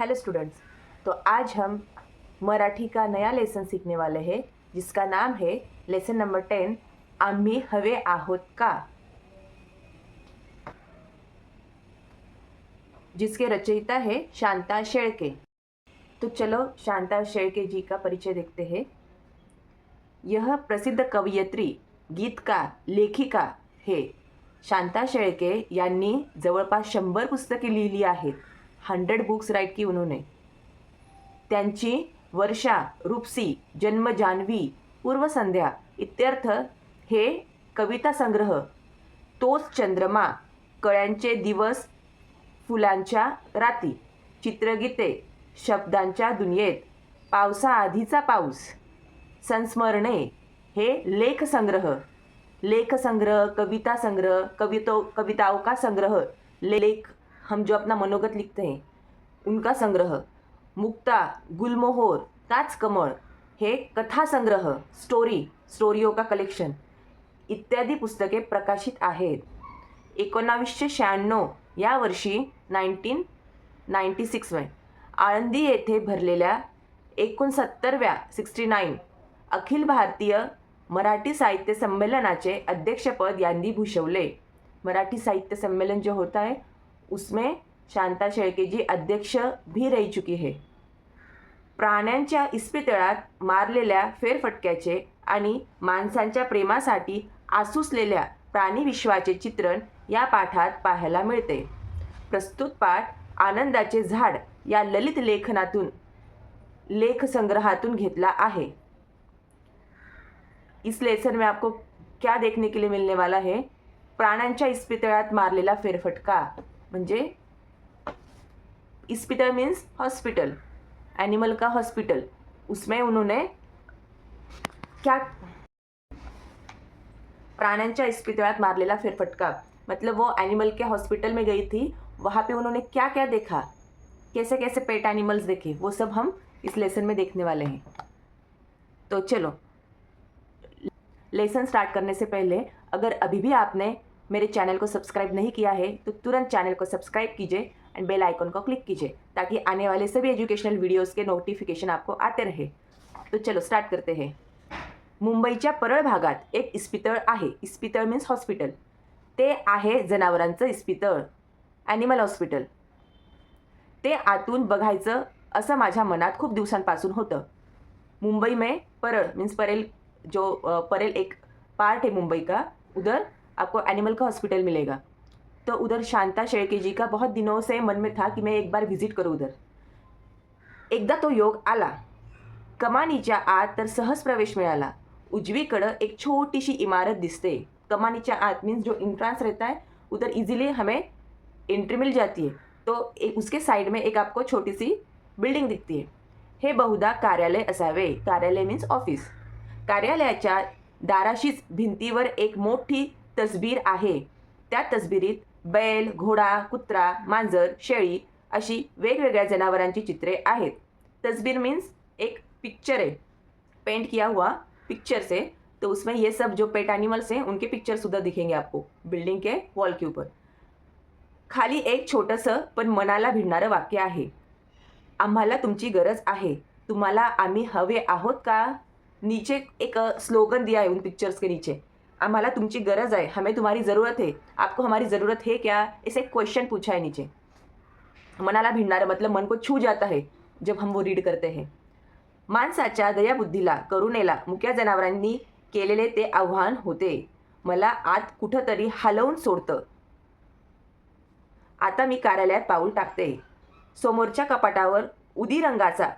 Hello students तो आज हम मराठी का नया लेसन सीखने वाले हैं जिसका नाम है लेसन नंबर टेन आम्ही हवे आहोत का? जिसके रचयिता है शांता शेळके। तो चलो शांता शेळके जी का परिचय देखते हैं। यह प्रसिद्ध कवयित्री गीतकार लेखिका हे। शांता शेळके यांनी जवळपास शंभर पुस्तके लिहिली आहेत। हंड्रेड बुक्स राईट की उन्होंने. त्यांची वर्षा रूपसी जन्म जान्हवी पूर्वसंध्या इत्यर्थ हे कविता संग्रह. तोच चंद्रमा कळ्यांचे दिवस फुलांच्या राती चित्रगीते शब्दांच्या दुनियेत पावसाआधीचा पाऊस संस्मरणे हे लेखसंग्रह लेखसंग्रह कविता संग्रह कवितो कविताओका संग्रह लेख हम जो अपना मनोगत लिखते हैं उनका संग्रह मुक्ता गुलमोहोर ताच कमळ हे कथा संग्रह स्टोरी स्टोरियो का कलेक्शन इत्यादी पुस्तके प्रकाशित आहेत. एकोणावीसशे शहाण्णव या वर्षी नाईन्टीन नाईन्टी सिक्समध्ये आळंदी येथे भरलेल्या एकोणसत्तरव्या सिक्स्टी नाईन अखिल भारतीय मराठी साहित्य संमेलनाचे अध्यक्षपद यांनी भूषवले. मराठी साहित्य संमेलन जे होत आहे उसमें शांता शेळके जी अध्यक्ष भी रही चुकी है. प्राण्यांच्या इस्पितळात मारलेल्या फेरफटक्याचे आणि माणसांच्या प्रेमासाठी आसुसलेल्या प्राणीविश्वाचे चित्रण या पाठात पाहायला मिळते. प्रस्तुत पाठ आनंदाचे झाड या ललित लेखनातून लेखसंग्रहातून घेतला आहे. इस लेसन में आपको क्या देखने के लिए मिलने वाला है? प्राण्यांच्या इस्पितळात मारलेला फेरफटका. म्हणजे इस्पितळ मीन्स हॉस्पिटल एनिमल का हॉस्पिटल उसमें उन्होंने क्या प्राण्यांच्या इस्पितळात मारलेला फेरफटका. मतलब वो एनिमल के हॉस्पिटल में गई थी. वहाँ पे उन्होंने क्या क्या देखा? कैसे कैसे पेट एनिमल्स देखे? वो सब हम इस लेसन में देखने वाले हैं. तो चलो लेसन स्टार्ट करने से पहले अगर अभी भी आपने मेरे चैनल को सब्सक्राइब नहीं किया है तो तुरंत चैनल को सब्सक्राइब कीजिए एंड बेल आइकन को क्लिक कीजिए ताकि आने वाले सभी एजुकेशनल वीडियोज़ के नोटिफिकेशन आपको आते रहे। तो चलो स्टार्ट करते हैं। मुंबईच्या परळ भागात एक इस्पितळ आहे. इस्पितळ मीन्स हॉस्पिटल ते आहे जनावरांचं इस्पितळ ॲनिमल हॉस्पिटल ते आतून बघायचं असं माझ्या मनात खूप दिवसांपासून होतं. मुंबई में परल मीन्स परेल जो परेल एक पार्ट है मुंबई का उधर आपको एनिमल का हॉस्पिटल मिलेगा। तो उधर शांता शेळके जी का बहुत दिनों से मन में था कि मैं एक बार विजिट करूँ उधर। एकदा तो योग आला। कमानीच्या आत तर सहज प्रवेश मिळाला। उजवीकडं एक छोटीशी इमारत दिसते। कमानीच्या आत मीन्स जो इंट्रांस रहता है उधर इजीली हमें एंट्री मिल जाती है। तो एक उसके साइड में एक आपको छोटी सी बिल्डिंग दिखती है। हे बहुधा कार्यालय असावे। कार्यालय मीन्स ऑफिस कार्यालयाच्या दाराशीच भिंतीवर एक मोठी तसबीर आहे. त्या तसबिरीत बैल घोडा कुत्रा मांजर शेळी अशी वेगवेगळ्या जनावरांची चित्रे आहेत. तस्वीर मीन्स एक पिक्चर है पेंट किया हुआ पिक्चर से तो उसमें ये सब जो पेट एनिमल्स हैं उनके पिक्चर सुद्धा दिखेंगे आपको बिल्डिंग के वॉल के ऊपर. खाली एक छोटंसं पण मनाला भिडणारं वाक्य आहे. आम्हाला तुमची गरज आहे. तुम्हाला आम्ही हवे आहोत का? नीचे एक स्लोगन दिया है उन पिक्चर्स के नीचे. आम्हाला तुमची गरज आहे. हमें तुम्हारी ज़रूरत है. आपको हमारी ज़रूरत है क्या? ऐसे एक क्वेश्चन पूछा है नीचे. मनाला भिडणारं मतलब मन को छू जाता है जब हम वो रीड करते हैं. माणसाच्या दयाबुद्धीला करुणेला मुक्या जनावरांनी केलेले ते आव्हान होते. मला आत कुठंतरी हलवून सोडतं. आता मी कार्यालयात पाऊल टाकते. समोरच्या कपाटावर उदी रंगाचा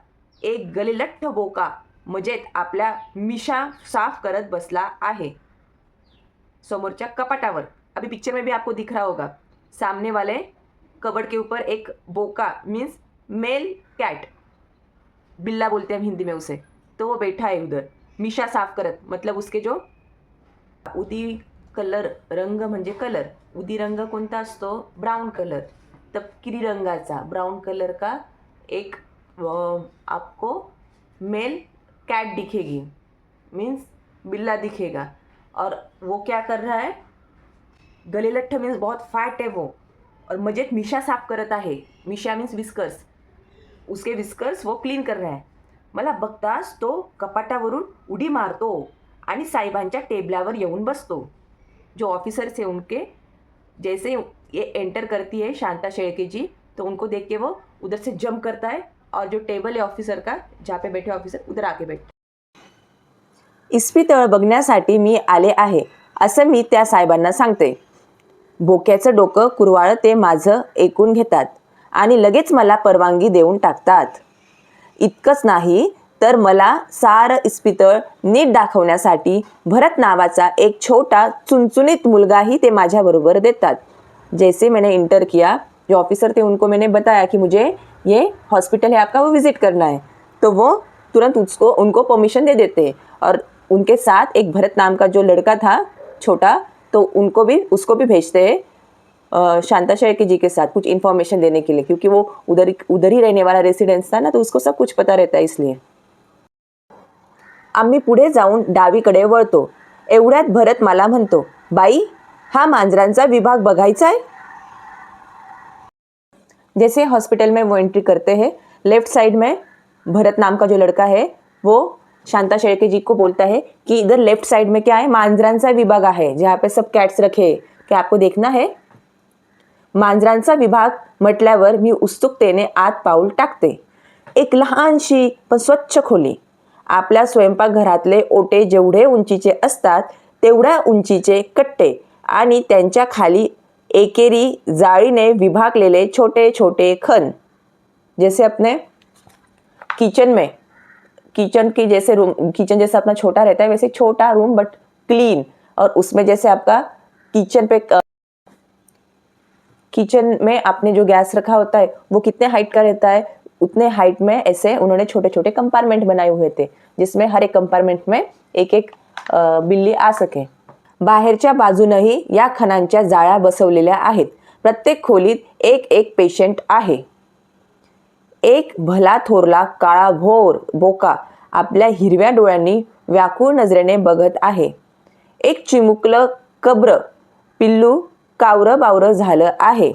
एक गलिलठ्ठ बोका मजेत आपल्या मिशा साफ करत बसला आहे. समोरच्या कपाटावर. अभी पिक्चर में भी आपको दिख रहा होगा. सामने वाले कबड के ऊपर एक बोका मीन्स मेल कैट बिल्ला बोलते हैं हम हिंदी में उसे. तो वो बैठा है उधर. मिशा साफ करत. मतलब उसके जो उदी कलर रंग म्हणजे कलर उदी रंग कोणता असतो? ब्राऊन कलर तपकिरी रंगाचा. ब्राउन कलर का एक आपको मेल कैट दिखेगी. मीन्स बिल्ला दिखेगा. और वो क्या कर रहा है? गलेलठ्ठ मीन्स बहुत फैट है वो। और मजेत मिशा साफ करत आहे मिशा मीन्स विस्कर्स उसके विस्कर्स वो क्लीन कर रहा है। मला बघताच तो कपाटावरून उडी मारतो आणि साहेबांच्या टेबलावर येऊन बसतो. जो ऑफिसर्स है उनके जैसे ये एंटर करती है शांता शेळके जी तो उनको देख के वो उधर से जंप करता है और जो टेबल है ऑफिसर का जहाँ पे बैठे ऑफिसर उधर आके बैठते इस्पितळ बघण्यासाठी मी आले आहे असं मी त्या साहेबांना सांगते. बोक्याचं डोकं कुरवाळ ते माझं ऐकून घेतात आणि लगेच मला परवानगी देऊन टाकतात. इतकंच नाही तर मला सारं इस्पितळ नीट दाखवण्यासाठी भरत नावाचा एक छोटा चुनचुनीत मुलगाही ते माझ्याबरोबर देतात. जैसे मैंने इंटर किया जो ऑफिसर थे उनको मैंने बताया कि मुझे ये हॉस्पिटल है आपका वो विज़िट करना है। तो वो तुरंत उसको उनको परमिशन दे देते और उनके साथ एक भरत नाम का जो लड़का था छोटा तो उनको भी उसको भी भेजते हैं शांता शेळके जी के साथ कुछ इन्फॉर्मेशन देने के लिए क्योंकि वो उधर उधर ही रहने वाला रेसिडेंस था ना तो उसको सब कुछ पता रहता है इसलिए। आम्ही पुढे जाऊन डावीकडे वळतो. एवढ्यात भरत मला म्हणतो बाई हा मांजरांचा विभाग बघायचा आहे? जैसे हॉस्पिटल में वो एंट्री करते हैं लेफ्ट साइड में भरत नाम का जो लड़का है वो शांता शेळके जी को बोलता है कि इधर लेफ्ट साइड में क्या है? मांजरांचा विभाग आहे जहाँ पे सब कॅट्स रखे क्या आपको देखना है? मांजरांचा विभाग म्हटल्यावर मी उत्सुकतेने आत पाऊल टाकते। एक लहानशी पण स्वच्छ खोली। आपल्या स्वयंपाकघरातले ओटे जेवढे उंचीचे असतात तेवढ्या उंचीचे कट्टे आणि त्यांच्या खाली एकेरी जाळीने विभागलेले छोटे छोटे खन। जैसे अपने किचन में किचन की जैसे रूम किचन जैसे अपना छोटा रहता है वैसे छोटा रूम बट क्लीन और उसमें जैसे आपका किचन पे किचन में आपने जो गैस रखा होता है वो कितने हाइट का रहता है उतने हाइट में ऐसे उन्होंने छोटे छोटे कंपार्टमेंट बनाए हुए थे जिसमें हर एक कंपार्टमेंट में एक एक बिल्ली आ सके। बाहेरच्या बाजूनही या खणांच्या जाळ्या बसवलेल्या आहेत. प्रत्येक खोलीत एक एक पेशंट आहे. एक भला थोरला काळा भोर बोका आपल्या हिरव्या डोळ्यांनी व्याकुळ नजरेने बघत आहे. एक चिमुकलं कब्र पिल्लू कावरं बावरं झालं आहे.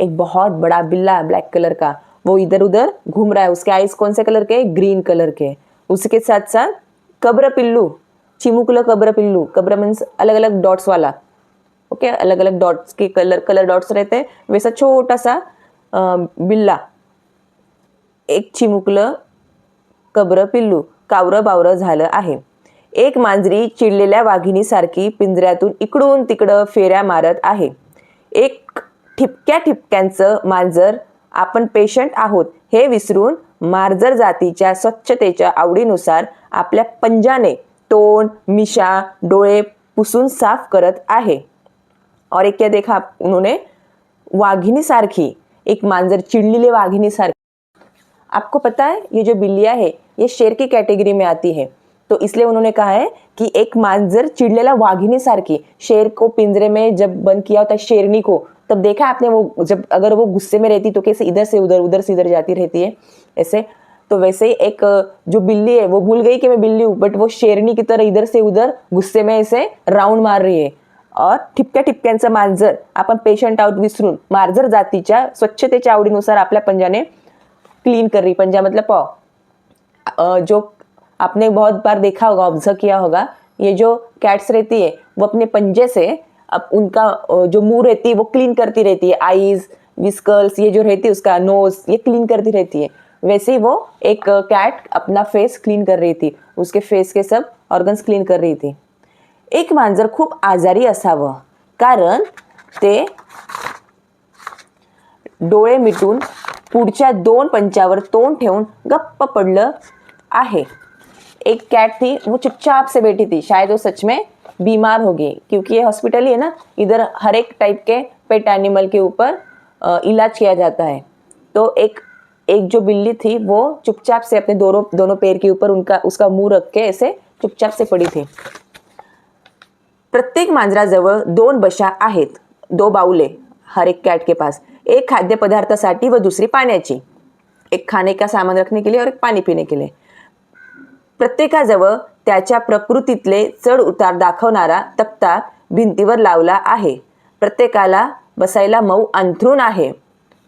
एक बहुत बड़ा बिल्ला ब्लैक कलर का? वो इधर उधर घूम रहा है. उसके आईज कौन से कलर के? ग्रीन कलर के. उसके साथ साथ कब्र पिल्लू चिमुकलं कब्र पिल्लू. कब्र मीन्स अलग अलग डॉट्स वाला. ओके अलग अलग डॉट्स के कलर कलर डॉट्स रहते हैं. वैसा छोटा सा बिल्ला. एक चिमुकलं कबरं पिल्लू कावरं बावरं झालं आहे. एक मांजरी चिडलेल्या वाघिणीसारखी पिंजऱ्यातून इकडून तिकडं फेऱ्या मारत आहे. एक ठिपक्या ठिपक्यांचं मांजर आपण पेशंट आहोत हे विसरून मार्जर जातीच्या स्वच्छतेच्या आवडीनुसार आपल्या पंजाने तोंड मिशा डोळे पुसून साफ करत आहे. और एक क्या देखा उन्होंने वाघिणीसारखी एक मांजर चिड़लिले वाघिनी सारखी. आपको पता है, ये जो बिल्लियाँ है, ये शेर की कैटेगरी में आती है। तो इसलिए उन्होंने कहा है कि एक मांजर चिड़लेला वाघिनी सारखी, शेर को पिंजरे में जब बंद किया होता है, शेरनी को, तब देखा आपने वो, जब अगर वो गुस्से में रहती तो कैसे इधर से उधर उधर से इधर जाती रहती है, ऐसे। तो वैसे ही एक, जो बिल्ली है, वो भूल गई कि मैं बिल्ली हूँ बट वो शेरनी की तरह इधर से उधर गुस्से में ऐसे राउंड मार रही है। ठिपक्या ठिपक्यांचं मांजर आपण पेशंट आउट विसरून मार्जर जातीच्या स्वच्छतेच्या आवडीनुसार आपल्या पंजाने क्लीन कर. रही पंजा मतलब पाव जो आपने बहुत बार देखा होगा ऑब्जर्व किया होगा ये जो कैट्स रहती है वो अपने पंजे से अब उनका जो मुंह रहती है वो क्लीन करती रहती है. आईज विस्कल्स ये जो रहती है उसका नोज ये क्लीन करती रहती है. वैसे ही वो एक कैट अपना फेस क्लीन कर रही थी. उसके फेस के सब ऑर्गन्स क्लीन कर रही थी. एक मांजर खूप आजारी असावं. कारण ते डोळे मिटून पुढच्या दोन पंचावर तोंड ठेवून गप्प पडलं आहे. एक कैट थी वो चुपचाप से बैठी थी शायद वो सच में बीमार हो गई क्योंकि ये हॉस्पिटल ही है ना, इधर हर एक टाइप के पेट एनिमल के ऊपर इलाज किया जाता है. तो एक एक जो बिल्ली थी, वो चुपचाप से अपने दोनों दोनों पैर के ऊपर उनका, उसका मुँह रख के ऐसे चुपचाप से पड़ी थी. प्रत्येक मांजराजवळ दोन बशा आहेत. दो बाऊले हर एक कैट के पास. एक खाद्यपदार्थासाठी व दुसरी पाण्याची. एक खाने का सामान रखने के लिए और एक पाणी पिणे के लिए प्रत्येकाजवळ त्याच्या प्रकृतीतले चढ उतार दाखवणारा तक्ता भिंतीवर लावला आहे. प्रत्येकाला बसायला मऊ अंथरूण आहे.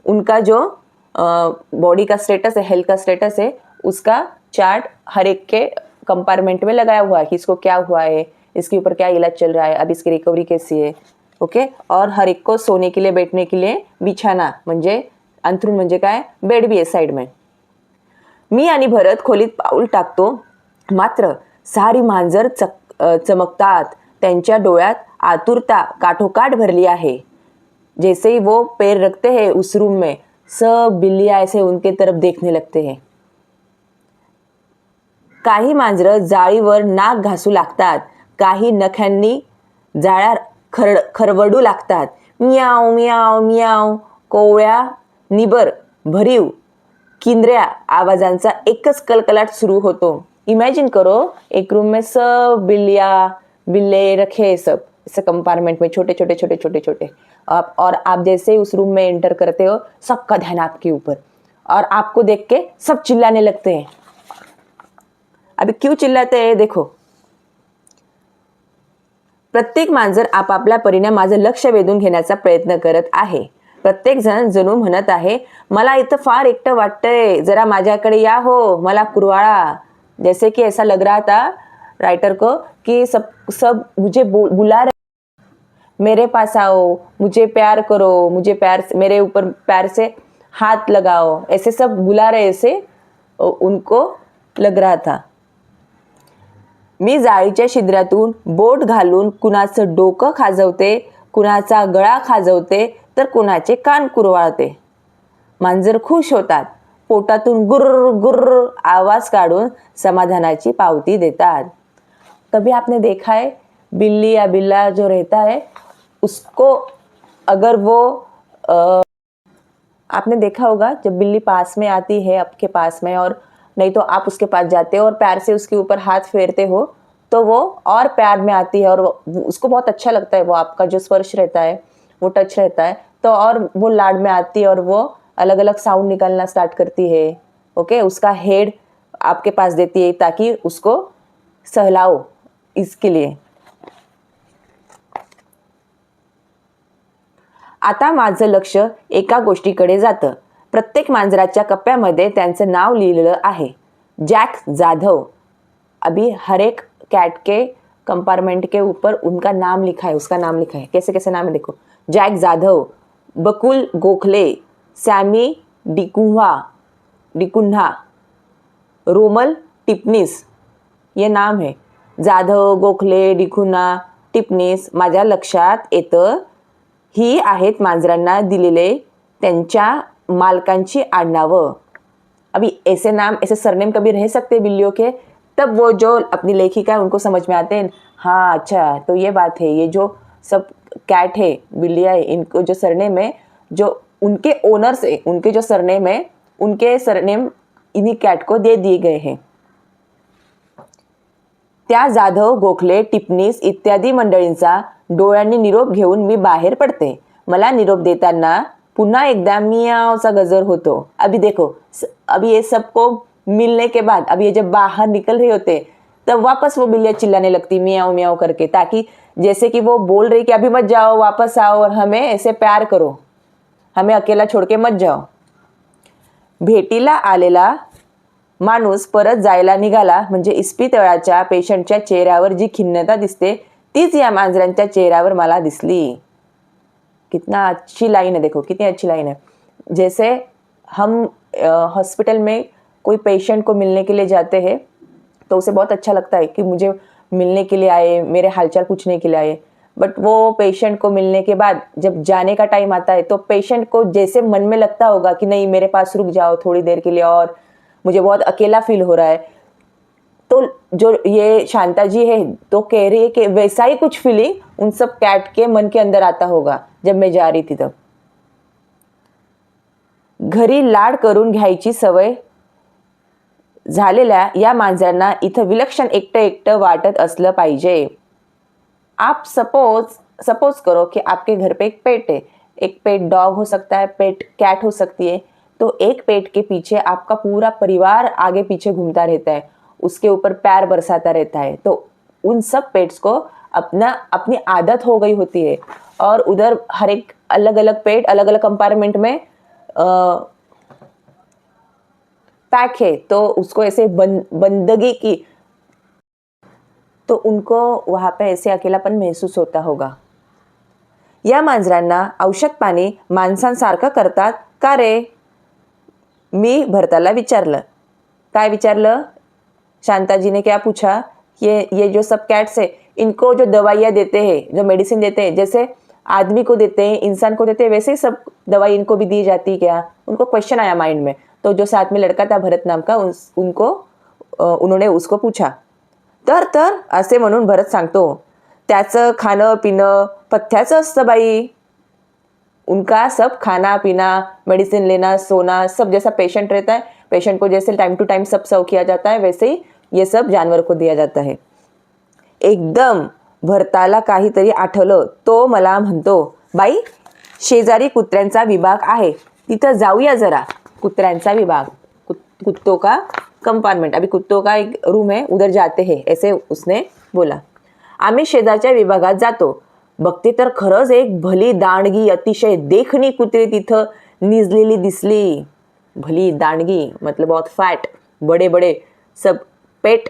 उनका जो बॉडी का स्टेटस है हेल्थ का स्टेटस है उसका चार्ट हर एक के कंपार्टमेंट में लगाया हुआ है. कि इसको क्या हुआ है? इसके ऊपर क्या इलाज चल रहा है? अब इसकी रिकवरी कैसी है? ओके और हर एक को सोने के लिए बैठने के लिए बिछाना म्हणजे अंथरूण म्हणजे काय? बेड बी आहे साईड में. मी आणि भरत खोलीत पाऊल टाकतो. मात्र सारी मांजर चक चमकतात. त्यांच्या डोळ्यात आतुरता काठोकाठ भरली आहे. जैसे ही वो पैर रखते हैं उस रूम में सब बिल्लिया ऐसे उनके तरफ देखने लगते हैं. काही मांजरं जाळीवर नाक घासू लागतात. काही नख्यांनी जाळ्या खरड खरवडू लागतात. मियाव मियाव मियाव. कोवळ्या निबर भरीव किंद्र्या आवाजांचा एकच कलकलाट सुरू होतो. इमेजिन करो एक रूम में सब बिल्लिया बिल्ले रखे सब ऐसे कंपार्टमेंट में छोटे छोटे छोटे छोटे छोटे. आप और आप जैसे उस रूम में एंटर करते हो सबका ध्यान आपके ऊपर. और आपको देख के सब चिल्लाने लगते हैं. अभी क्यों चिल्लाते हैं? देखो. प्रत्येक मांजर आपापल्या परीने माझं लक्ष वेधून घेण्याचा प्रयत्न करत आहे. प्रत्येक जण जणू म्हणत आहे मला इथं फार एकटं वाटतंय. जरा माझ्याकडे या हो मला कुरवाळा. जैसे की ऐसा लग रहा था राइटर को कि सब सब मुझे बुला रहे मेरे पास आओ मुझे प्यार करो मुझे प्यार से मेरे ऊपर प्यार से हाथ लगाओ। ऐसे सब बुला रहे से उनको लग रहा था। मी जाळीच्या छिद्रातून बोट घालून कुणाचं डोकं खाजवते कुणाचा गळा खाजवते तर कुणाचे कान कुरवाळते. मांजर खुश होतात. पोटातून गुर्र गुर्र आवाज काढून समाधानाची पावती देतात. कभी आपने देखा है बिल्ली या बिल्ला जो रहता है उसको अगर वो आ, आपने देखा होगा जब बिल्ली पास में आती है आपके पास में और नहीं तो आप उसके पास जाते हो और प्यार से उसके ऊपर हाथ फेरते हो तो वो और प्यार में आती है और उसको बहुत अच्छा लगता है वो आपका जो स्पर्श रहता है वो टच रहता है तो और वो लाड में आती है और वो अलग अलग साउंड निकालना स्टार्ट करती है ओके उसका हेड आपके पास देती है ताकि उसको सहलाओ इसके लिए। आता माझं लक्ष एका गोष्टीकडे जातं. प्रत्येक मांजराच्या कप्प्यामध्ये त्यांचं नाव लिहिलेलं आहे. जॅक जाधव अभी हरेक एक कैट के कंपार्टमेंट के ऊपर उनका नाम लिखा है उसका नाम लिखा है. कैसे कैसे नाम है देखो. जैक जाधव बकुल गोखले सॅमी डिकुन्हा डिकुन्हा रोमल टिपनीस ये नाम है. जाधव गोखले डिकुन्हा टिपनीस माझ्या लक्षात येतं. ही आहेत मांजरांना दिलेले त्यांच्या मालकांची आडनावं. अभी ऐसे नाम ऐसे सरनेम कभी रह सकते हैं बिल्लियों के? तब वो जो अपनी लेखिका है उनको समझ में आते हैं हाँ अच्छा तो ये बात है ये जो सब कैट है बिल्लियाँ है इनको जो सरनेम है जो उनके ओनर्स है उनके जो सरनेम है उनके सरनेम इन्हीं कैट को दे दिए गए हैं. त्या जाधव गोखले टिपणीस इत्यादी मंडळींचा डोळ्यांनी निरोप घेऊन मी बाहेर पडते. मला निरोप देताना पुन्हा एकदा मियावचा गजर होतो. अभी देखो अभी ये सबको मिलने के बाद अभी ये जब बाहर निकल रहे होते तब वापस वो बिल्लियाँ चिल्लाने लगती मियाओ मियाओ करके ताकि जैसे कि वो बोल रही कि अभी मत जाओ वापस आओ और हमें ऐसे प्यार करो। हमें अकेला छोड़ के मत जाओ। भेटीला आलेला माणूस परत जायला निघाला म्हणजे इस्पितळाच्या पेशंटच्या चेहऱ्यावर जी खिन्नता दिसते तीच या मांजरांच्या चेहऱ्यावर मला दिसली. कितना अच्छी लाइन है, देखो, कितनी अच्छी लाइन है। जैसे हम हॉस्पिटल में कोई पेशेंट को मिलने के लिए जाते हैं तो उसे बहुत अच्छा लगता है कि मुझे मिलने के लिए आए, मेरे हालचाल पूछने के लिए आए। बट वो पेशेंट को मिलने के बाद जब जाने का टाइम आता है तो पेशेंट को जैसे मन में लगता होगा कि नहीं, मेरे पास रुक जाओ थोड़ी देर के लिए और मुझे बहुत अकेला फील हो रहा है। तो जो ये शांता जी है तो कह रही है कि वैसा ही कुछ फीलिंग उन सब कैट के मन के अंदर आता होगा जब मैं जा रही थी तब। घरी लाड करून घ्यायची सवय झालेल्या या मांजरांना इथं विलक्षण एकटं एकटं वाटत असलं पाहिजे. आप सपोज सपोज करो कि आपके घर पे एक पेट है. एक पेट डॉग हो सकता है पेट कैट हो सकती है. तो एक पेट के पीछे आपका पूरा परिवार आगे पीछे घूमता रहता है. उसके ऊपर पैर बरसाता रहता है। तो उन सब पेट्स को अपना अपनी आदत हो गई होती है। और उधर हर एक अलग अलग पेट अलग अलग कंपार्टमेंट में पैक है। तो उसको ऐसे बंद बंदगी की तो उनको वहाँ पे ऐसे अकेलापन महसूस होता होगा। या मांजरांना औषध पाणी माणसांसारखं करतात का रे? मी भरताला विचारलं. काय विचारलं? शांता जी ने क्या पूछा ये ये जो सब कैट्स है इनको जो दवाइयाँ देते हैं जो मेडिसिन देते हैं जैसे आदमी को देते हैं इंसान को देते हैं वैसे ही सब दवाई इनको भी दी जाती है क्या? उनको क्वेश्चन आया माइंड में। तो जो साथ में लड़का था भरत नाम का उस उनको उन्होंने उसको पूछा तर तर असे म्हणून भरत सांगतो त्याचं खाणं पिणं पथ्याचं असतं बाई. उनका सब खाना पीना मेडिसिन लेना सोना सब जैसा पेशेंट रहता है पेशेंट को जैसे टाइम टू टाइम सब सर्व किया जाता है वैसे ही ये सब जानवर को दिया जाता है। एकदम भरताला काहीतरी आठवलं तो मला म्हणतो बाई शेजारी कुत्र्यांचा विभाग आहे तिथं जाऊया जरा. कुत्र्यांचा विभाग. कुत- कुत्तों का? कंपार्टमेंट अभी कुत्तों का एक रूम है उधर जाते हैं ऐसे उसने बोला. आम्ही शेजारच्या विभागात जातो. बघते तर खरंच एक भली दांडगी अतिशय देखणी कुत्री तिथं निजलेली दिसली. भली दांडगी मतलब बहुत फॅट बडे बडे सब पेट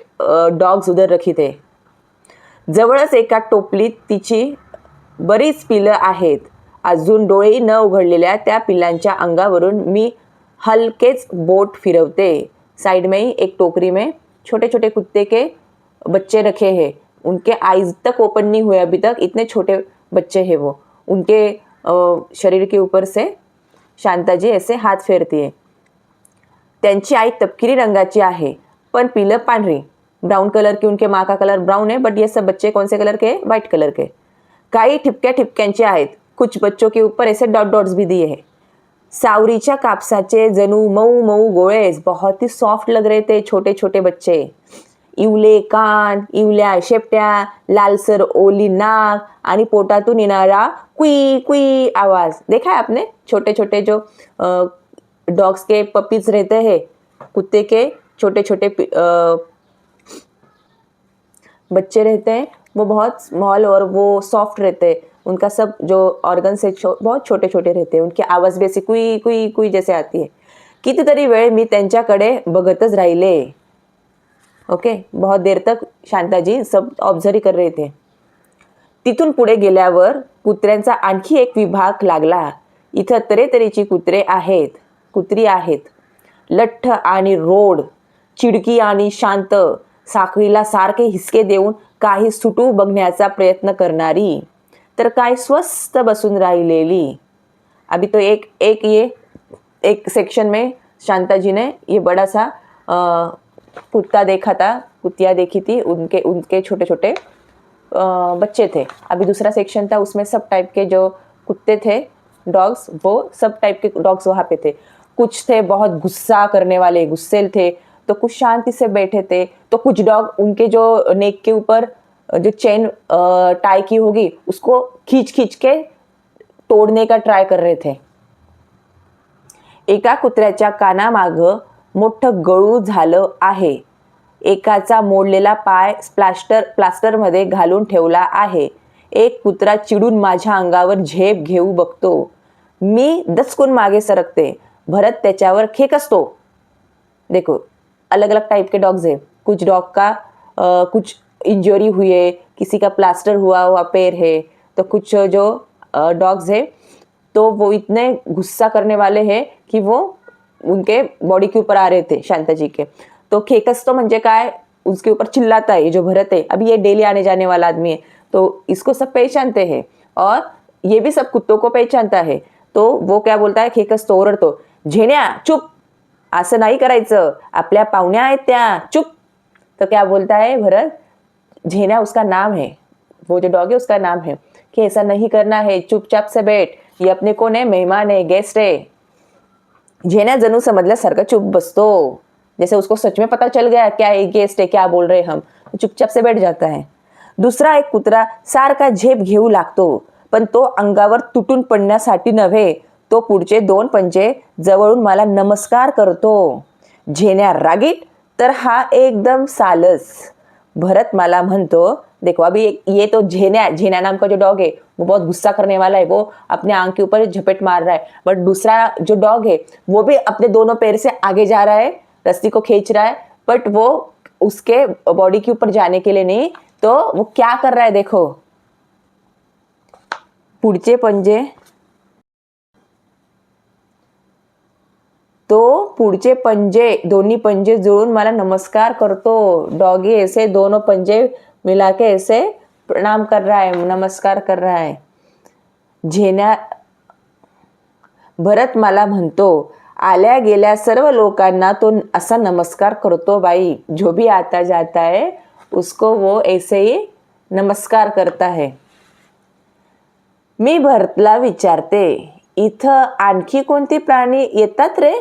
डॉग्स उधर रखी थे। जवळच एका टोपलीत तिची बरीच पिलं आहेत. अजून डोळे न उघडलेल्या त्या पिल्लांच्या अंगावरून मी हलकेच बोट फिरवते. साइड में ही एक टोकरी में छोटे छोटे कुत्ते के बच्चे रखे हैं. उनके आइज तक ओपन नहीं हुए अभी तक इतने छोटे बच्चे हैं वो. उनके शरीर के ऊपर से शांता जी ऐसे हाथ फेरती है। त्यांची आई तपकिरी रंगाची आहे. पण पिलं पांढरी. ब्राउन कलर की उनके माँ का कलर ब्राउन है बट ये सब बच्चे कौन से कलर के? व्हाईट वाइट कलर के. काही ठिपक्या ठिपक्यांचे आहेत. कुछ बच्चों के ऊपर ऐसे डॉट डॉट्स भी दिए हैं. सावरीच्या कापसाचे जणू मऊ मऊ गोळे बहुत ही सॉफ्ट लग रहे थे छोटे छोटे बच्चे. इवले कान इवल्या शेपट्या लालसर ओली नाक आणि पोटातून येणारा कुई कुई आवाज. देखा है आपने? छोटे छोटे जो डॉग्स के पपीज रहते हैं कुत्ते के छोटे छोटे बच्चे रहते हैं वो बहुत स्मॉल और वो सॉफ्ट रहते हैं उनका सब जो ऑर्गन से छो, बहुत छोटे छोटे रहते हैं उनकी आवाज़ भी ऐसी कुई कुई कुई जैसे आती है। कितीतरी वेळ मी त्यांच्याकडे बघतच राहिले. ओके बहुत देर तक शांताजी सब ऑब्झर्व कर रहे थे. तिथून पुढे गेल्यावर कुत्र्यांचा आणखी एक विभाग लागला. इथं तऱ्हेतऱ्हेची कुत्रे आहेत. कुत्री आहेत. लठ्ठ आणि रोड चिडकी आणि शांत साखळीला सारखे हिसके देऊन काही सुटू बघण्याचा प्रयत्न करणारी तर काय स्वस्त बसून राहिलेली. अभी तो एक एक ये एक सेक्शन में शांता जी ने ये बड़ा सा कुत्ता देखा था कुतिया देखी थी उनके उनके छोटे छोटे बच्चे थे। अभी दूसरा सेक्शन था उसमें सब टाइप के जो कुत्ते थे डॉग्स वो सब टाइप के डॉग्स वहाँ पे थे। कुछ थे बहुत गुस्सा करने वाले गुस्सेल थे तो कुछ शांति से बैठे थे तो कुछ डॉग उनके जो नेक के ऊपर जो चेन टाई की होगी उसको खींच खींच के तोड़ने का ट्राय कर रहे थे। एका कुत्र्याच्या कानामागं मोठं गळू झालं आहे. एकाचा मोडलेला पाय प्लास्टर प्लास्टरमध्ये घालून ठेवला आहे. एक कुत्रा चिडून माझ्या अंगावर झेप घेऊ बघतो. मी दचकून मागे सरकते. भरत त्याच्यावर खेकसतो देखो अलग अलग टाइप के डॉग्स हैं. कुछ डॉग का अ, कुछ इंजरी हुई है किसी का प्लास्टर हुआ हुआ पैर है तो कुछ जो डॉग्स है तो वो इतने गुस्सा करने वाले हैं कि वो उनके बॉडी के ऊपर आ रहे थे शांता जी के. तो खेकस तो काय उसके ऊपर चिल्लाता है जो भरत है अभी ये डेली आने जाने वाला आदमी है तो इसको सब पहचानते हैं. और ये भी सब कुत्तों को पहचानता है तो वो क्या बोलता है खेकस तो ओरडतो झेण्या चुप. असं नाही करायचं. आपल्या पाहुण्या आहेत त्या. चुप. तो क्या बोलता है भरत? झेना उसका नाम है. वो जो डॉग है उसका नाम है. कि ऐसा नहीं करना है. चुपचाप से बैठ. ये अपने कोण है? मेहमान है. गेस्ट है. झेना जणू समजल्यासारखं चुप बसतो. जैसे उसको सच में पता चल गया क्या एक गेस्ट है क्या बोल रहे हम. चुपचाप से बैठ जाता है. दुसरा एक कुत्रा सारखा झेप घेऊ लागतो. पण तो अंगावर तुटून पडण्यासाठी नव्हे. तो पुढचे दोन पंजे जवळून मला नमस्कार करतो. झेन्या रागीट तर हा एकदम सालस. भरत मला म्हणतो देखो अभी ये तो झेन्या झेन्या नाम का जो डॉग है वो बहुत गुस्सा करने वाला है वो अपने आंख के ऊपर झपेट मार रहा है। बट दूसरा जो डॉग है वो भी अपने दोनों पैर से आगे जा रहा है रस्सी को खींच रहा है बट वो उसके बॉडी के ऊपर जाने के लिए नहीं तो वो क्या कर रहा है देखो। पुढचे पंजे तो पुढचे पंजे दोन्ही पंजे जुळून मला नमस्कार करतो. डॉगी ऐसे दोनों पंजे मिला के ऐसे प्रणाम कर रहा है नमस्कार कर रहा है. झेण्या भरत मला म्हणतो आल्या गेल्या सर्व लोकांना तो असा नमस्कार करतो बाई. जो भी आता जाता है उसको वो ऐसे ही नमस्कार करता है. मी भरतला विचारते इथं आणखी कोणती प्राणी येतात रे?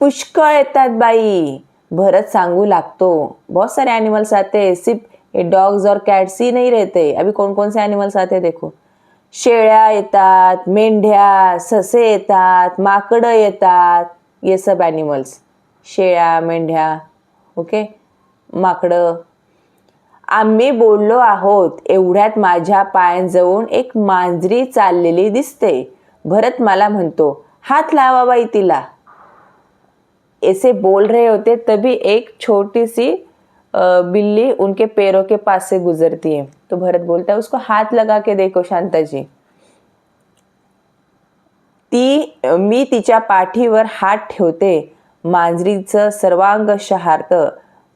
पुष्कळ येतात बाई. भरत सांगू लागतो. बहुत सारे एनिमल्स आते. हैं सिर्फ ये डॉग्स और कैट्स ही नहीं रहते. अभी कौन कौन से एनिमल्स आते देखो? शेळ्या येतात मेंढ्या ससे येतात माकडं येतात. ये सब ॲनिमल्स शेळ्या मेंढ्या ओके माकडं. आम्ही बोललो आहोत एवढ्यात माझ्या पायांजवळून एक मांजरी चाललेली दिसते. भरत मला म्हणतो हात लावा बाई तिला. ऐसे बोल रहे होते तभी एक छोटी सी बिल्ली उनके पैरों के पास से गुजरती है। तो भरत बोलता है उसको हाथ लगा के देखो शांता जी। ती मी तिच्या पाठीवर हात ठेवते मांजरीचं सर्वांग शहारतं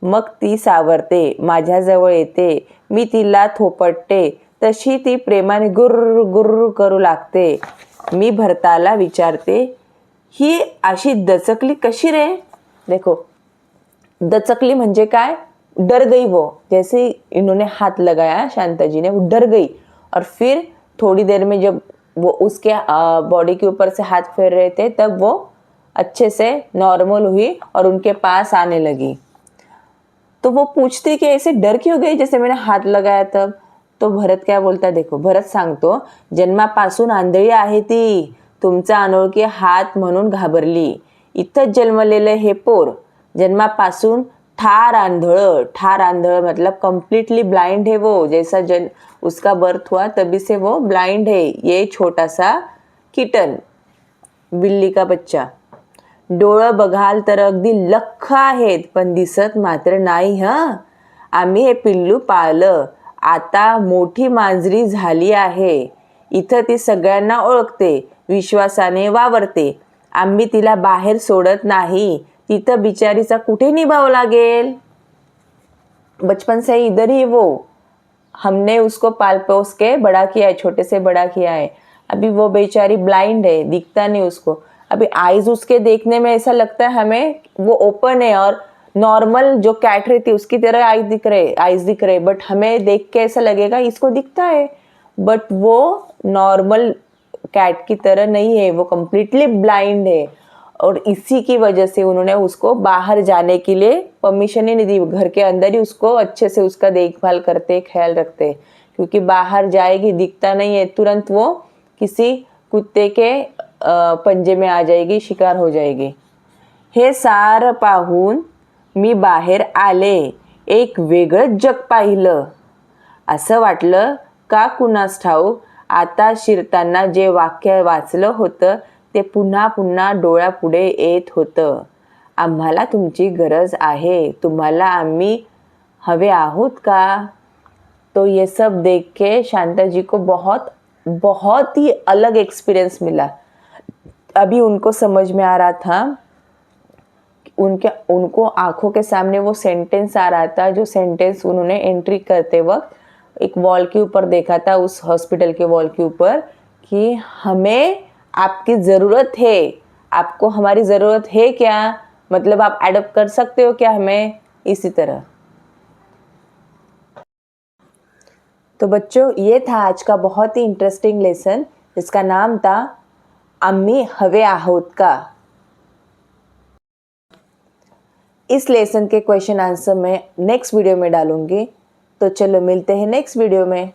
मग ती सावरते माझ्याजवळ येते मी तिला थोपटते तशी ती प्रेमाने गुर्र गुर्र करू लागते मी भरताला विचारते ही अशी दचकली कशी रे? देखो दचकली म्हणजे काय? डर गई वो. जैसे इन्होंने हाथ लगाया शांता जी ने वो डर गई. और फिर थोड़ी देर में जब वो उसके बॉडी के ऊपर से हाथ फेर रहे थे तब वो अच्छे से नॉर्मल हुई और उनके पास आने लगी। तो वो पूछती कि ऐसे डर क्यों गई? जैसे मैंने हात लगाया तब। तो भरत क्या बोलता देखो भरत सांगतो जन्मापासून आंधळी आहे ती. तुमचा अनोळखी हात म्हणून घाबरली. इथंच जन्मलेलं हे पोर. जन्मापासून ठार आंधळ ठार आंधळ मतलब कंप्लीटली ब्लाइंड है वो. जैसा जन उसका बर्थ हुआ तभी से वो ब्लाइंड है. ये छोटा सा किटन बिल्ली का बच्चा. डोळं बघाल तर अगदी लख आहेत पण दिसत मात्र नाही हं? आम्ही हे पिल्लू पाळलं. आता मोठी मांजरी झाली आहे. इथं ती सगळ्यांना ओळखते विश्वासाने वावरते. आम्ही तिला बाहेर सोडत नाही. तिथं बिचारीचा कुठे निभाव लागेल? बचपन से इधर ही वो. हमने उसको पाल पोस के बड़ा किया है छोटे से बड़ा किया है. अभी वो बेचारी ब्लाइंड है दिखता नहीं उसको. अभी आईज उसके देखने में ऐसा लगता है हमें वो ओपन है और नॉर्मल जो कैट रहती है उसकी तरह आईज दिख रहे आईज दिख रहे. बट हमें देख के ऐसा लगेगा इसको दिखता है. बट वो नॉर्मल कैट की तरह नहीं है, वो कम्प्लीटली ब्लाइंड है। और इसी की वजह से उन्होंने उसको बाहर जाने के लिए परमिशन ही नहीं दी। घर के अंदर ही उसको अच्छे से उसका देखभाल करते, ख्याल रखते। क्योंकि बाहर जाएगी, दिखता नहीं है, तुरंत वो किसी कुत्ते के पंजे में आ जाएगी, शिकार हो जाएगी। हे सारं पाहून, मी बाहेर आले, एक वेगळंच जग पाहिलं। असं वाटलं का कुणास ठाऊक आता शिरताना जे वाक्य वाचलं होतं ते पुन्हा पुन्हा डोळ्यापुढे येत होतं. आम्हाला तुमची गरज आहे. तुम्हाला आम्ही हवे आहोत का? तो ये सब देख के शांता जी को बहुत बहुत ही अलग एक्सपीरियंस मिला. अभी उनको समझ में आ रहा था उनके उनको आंखों के सामने वो सेंटेंस आ रहा था जो सेंटेंस उन्होंने एंट्री करते वक्त एक वॉल के ऊपर देखा था, उस हॉस्पिटल के वॉल के ऊपर, कि हमें आपकी ज़रूरत है। आपको हमारी ज़रूरत है क्या? मतलब आप एडप्ट कर सकते हो क्या हमें? इसी तरह। तो बच्चों, ये था आज का बहुत ही इंटरेस्टिंग लेसन जिसका नाम था, अम्मी हवे आहोत का। इस लेसन के क्वेश्चन आंसर मैं नेक्स्ट वीडियो में डालूँगी। तो चलो मिलते हैं नेक्स्ट वीडियो में।